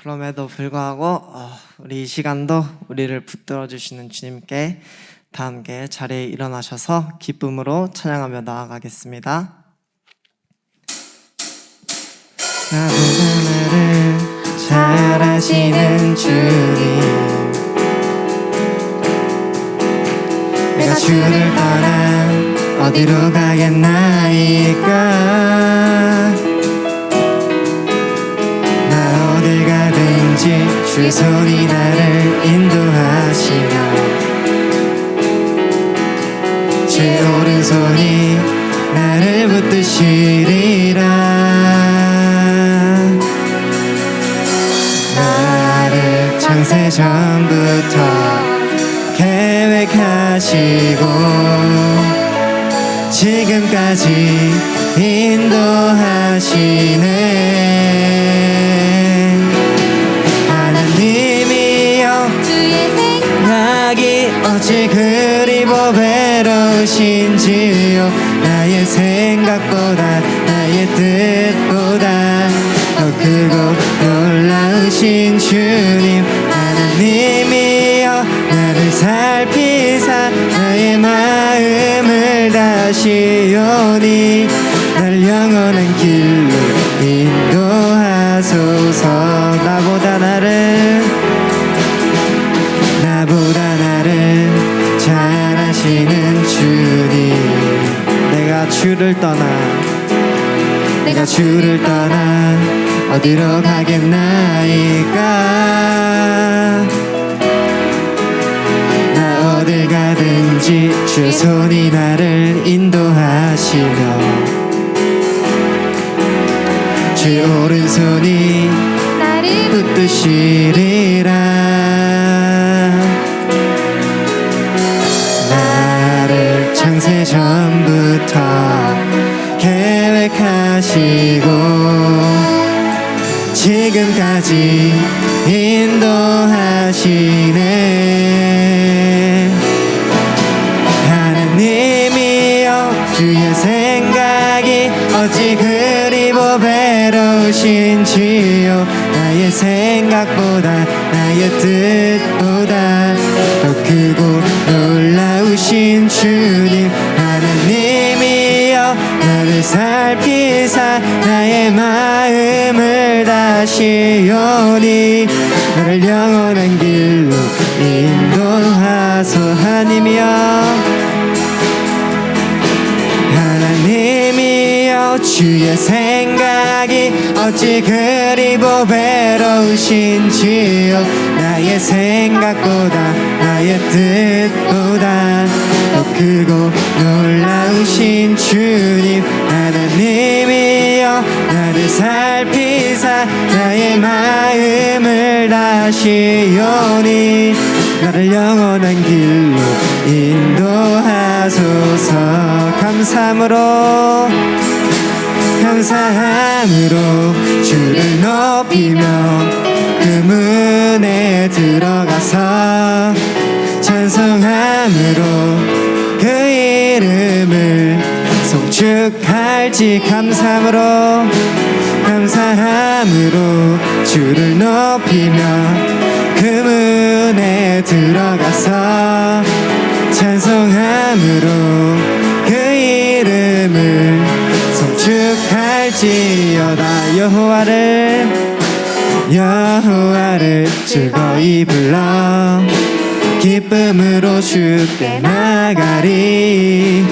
그럼에도 불구하고 어, 우리 이 시간도 우리를 붙들어 주시는 주님께 다 함께 자리에 일어나셔서 기쁨으로 찬양하며 나아가겠습니다. 나보다 나를 잘 아시는 주님 내가 주를 떠나 어디로 가겠나이까 주의 손이 나를 인도하시며 주의 오른손이 나를 붙드시리라. 나를 창세 전부터 계획하시고 지금까지 인도하시네 보배로우신지요 나의 생각보다 나의 뜻보다 더 크고 놀라우신 주님 하나님이여 나를 살피사 나의 마음을 다시 오니 날 영원한 길로 인도하소서. 나보다 나를 주를 떠나. 내가 주를 떠나. 어디로 가겠나이까? 나 어딜 가든지 주의 손이 나를 인도하시며. 주의 오른손이 나를 붙드시리라 전부터 계획하시고 지금까지 인도하시네. 하나님이여 주의 생각이 어찌 그리 보배로우신지요. 나의 생각보다 나의 뜻보다 더 크고 놀라우신 주님 살피사 나의 마음을 다시 오니 나를 영원한 길로 인도하소. 하나님이여 하나님이여 주의 생각이 어찌 그리 보배로우신지요? 나의 생각보다 나의 뜻보다. 더 크고 놀라우신 주님 하나님이여 나를 살피사 나의 마음을 다시 오니 나를 영원한 길로 인도하소서. 감사함으로 감사함으로 주를 높이며 그 문에 들어가서 찬송함으로 그 이름을 송축할지 감사함으로 감사함으로 주를 높이며 그 문에 들어가서 찬송함으로 그 이름을 송축할지어다. 여호와를 여호와를 즐거이 불러 기쁨으로 주께 나가리.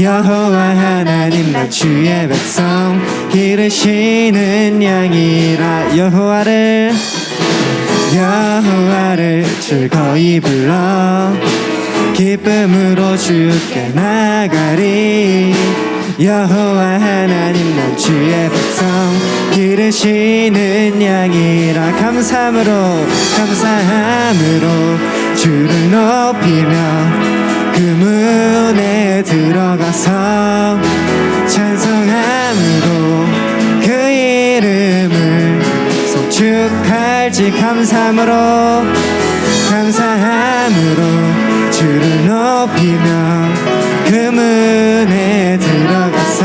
여호와 하나님 나 주의 백성. 기르시는 양이라 여호와를 여호와를 즐거이 불러. 기쁨으로 주께 나가리. 여호와 하나님 난 주의 백성. 기르시는 양이라 감사함으로 감사함으로 주를 높이며 그 문에 들어가서 찬송함으로 그 이름을 송축할지 감사함으로 감사함으로 주를 높이며 그 문에 들어가서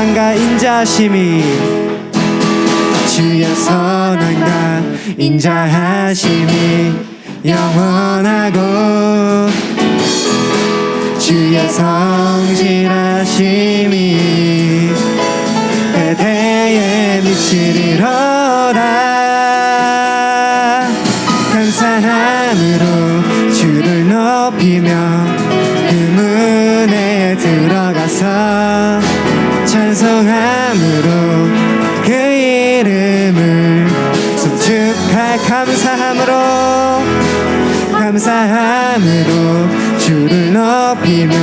선함과 인자하심이 주의 선함과 인자하심이 영원하고 주의 성실하심이 그대의 미치리로다 감사함으로 주를 높이며 그 문에 들어가서 찬송함으로 그 이름을 송축할 감사함으로 감사함으로 주를 높이며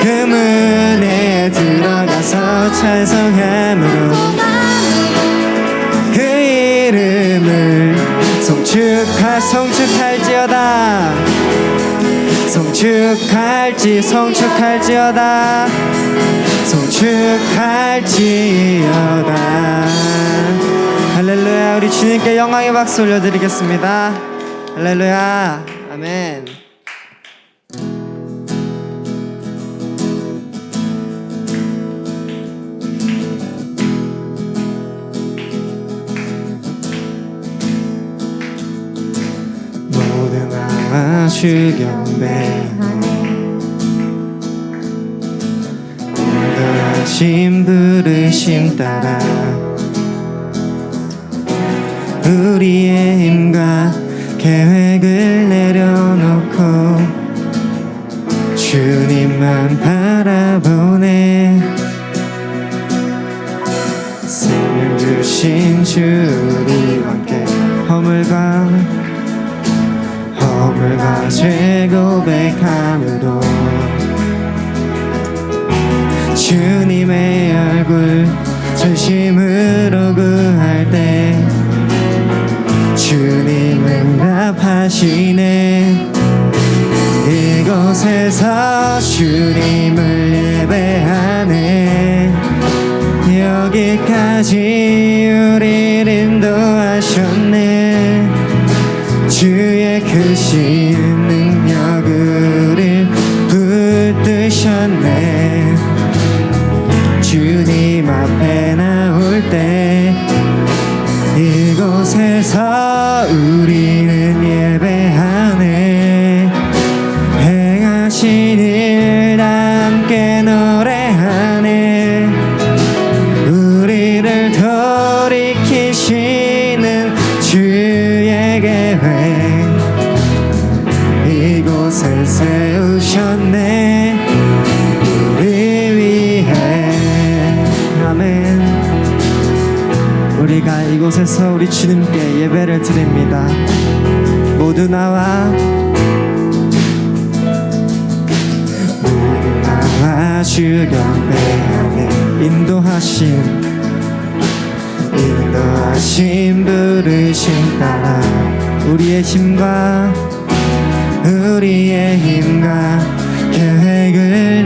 그 문에 들어가서 찬송함으로 그 이름을 송축할 송축할지어다. 송축할지 송축할지어다 송축할지어다. 할렐루야 우리 주님께 영광의 박수 올려드리겠습니다. 할렐루야 아멘. 모든 나와 주경배 인도하심 부르심 따라. 우리의 힘과 계획을 내려놓고 주님만 바라보네. 생명 주신 주 우리와 함께 허물과 허물과 죄 고백함으로 주님의 얼굴 전심으로 구할 때 주님은 답하시네. 이곳에서 주님을 예배하네. 여기까지 우리를 인도하셨네. 주의 크신 능력 우릴 붙드셨네 주님 앞에 나올 때 이곳에서 우리는 예배하네. 행하신 일 함께 노래하네. 우리를 돌이키시는 주의 계획 이곳에 세우셨네 이곳에서 우리 주님께 예배를 드립니다. 모두 나와. 모두 나와 주 경배하네 인도하신 인도하신 부르심 따라 우리의 힘과 우리의 힘과 계획을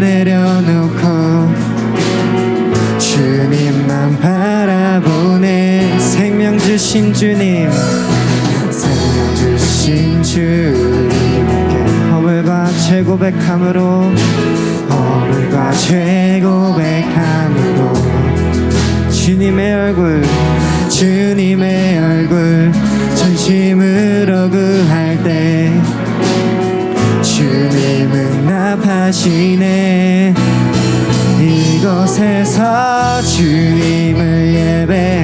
주신 주님. 생명 주신 주님께 허물과 죄 고백함으로 허물과 죄 고백함으로. 주님의 얼굴 주님의 얼굴 전심으로 구할 때 주님은 나파시네. 이곳에서 주님을 예배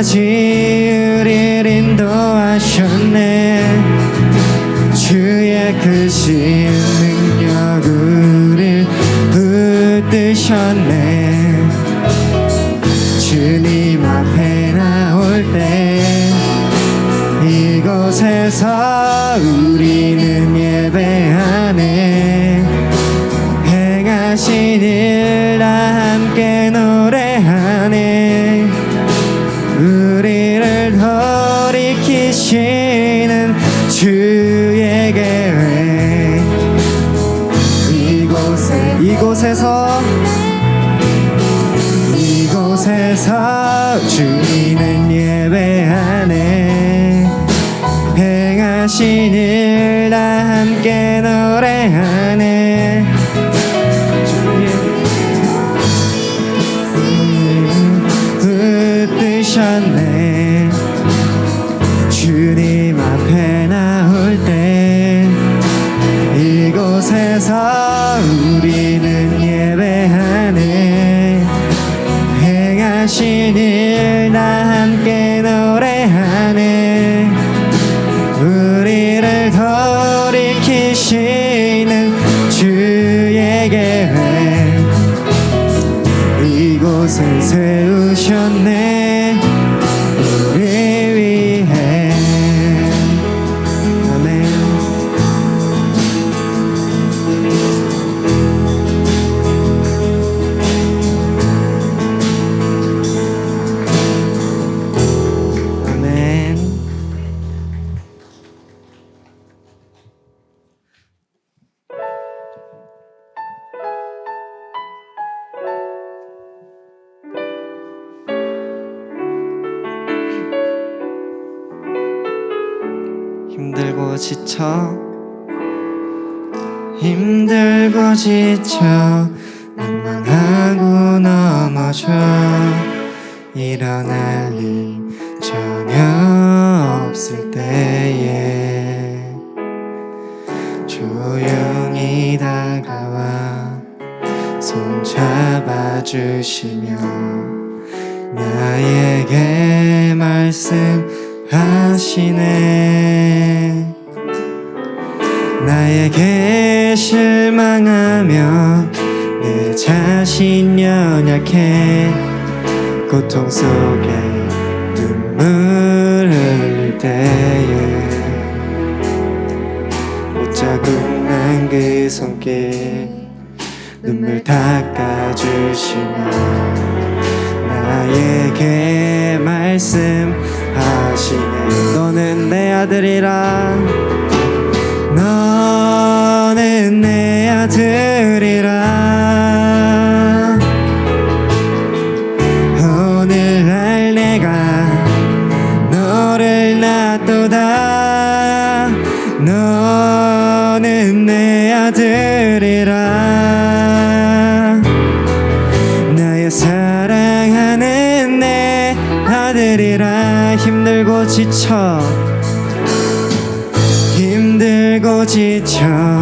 여기까지 우릴 인도하셨네. 주의 크신 능력 우릴 붙드셨네. 주님 앞에 나올 때 이곳에서 우리는 예배하네 일다 함께 지쳐 힘들고 지쳐 낭만하고 넘어져 일어날 일 전혀 없을 때에 조용히 다가와 손 잡아주시며 나에게 말씀하시네 연약해 고통 속에 눈물 흘릴 때에 못 자국 난 그 손길 눈물 닦아주시며 나에게 말씀하시네. 너는 내 아들이라. 너는 내 아들 놔두다. 너는 내 아들이라. 나의 사랑하는 내 아들이라. 힘들고 지쳐. 힘들고 지쳐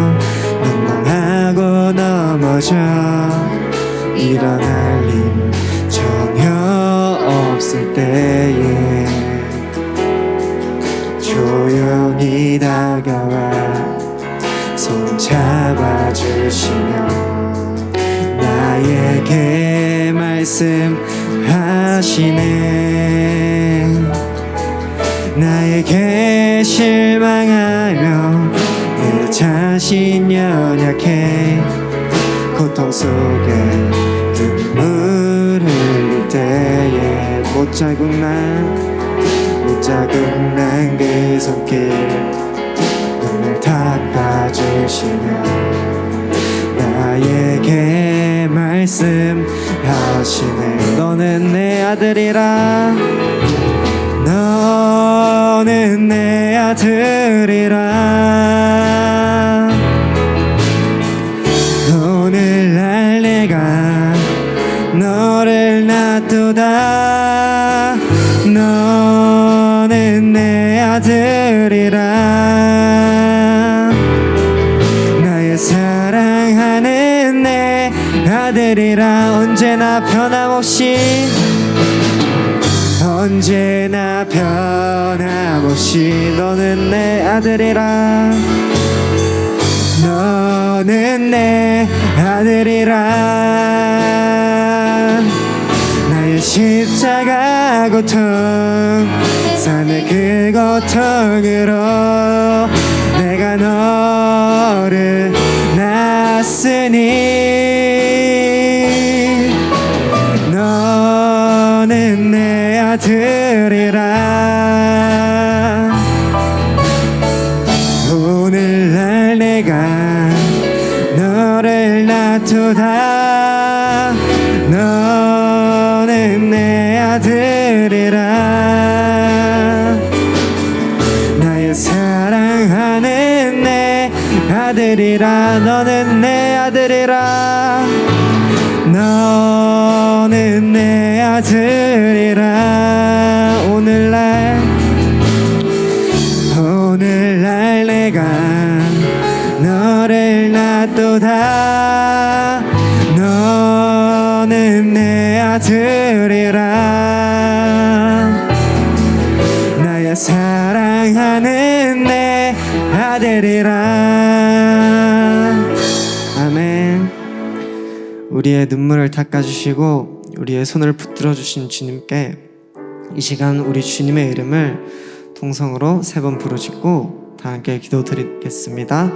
자국 난그 손길 눈을 닦아주시며 나에게 말씀하시네. 너는 내 아들이라. 너는 내 아들이라 너는 내 아들이라. 나의 사랑하는 내 아들이라. 언제나 변함없이 언제나 변함없이 너는 내 아들이라. 너는 내 아들이라. 나의 십자가 고통 산의 그 고통으로 내가 너를 낳았으니 너는 내 아들이라. 오늘날 내가 너를 놔두다 아들이라 너는 내 아들이라. 너는 내 아들이라. 오늘날 오늘날 내가 너를 낳도다. 너는 내 아들이라. 나의 사랑하는 내 아들이라. 우리의 눈물을 닦아주시고 우리의 손을 붙들어 주신 주님께 이 시간 우리 주님의 이름을 동성으로 세 번 부르짖고 다 함께 기도드리겠습니다.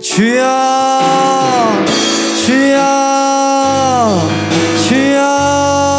주여, 주여, 주여.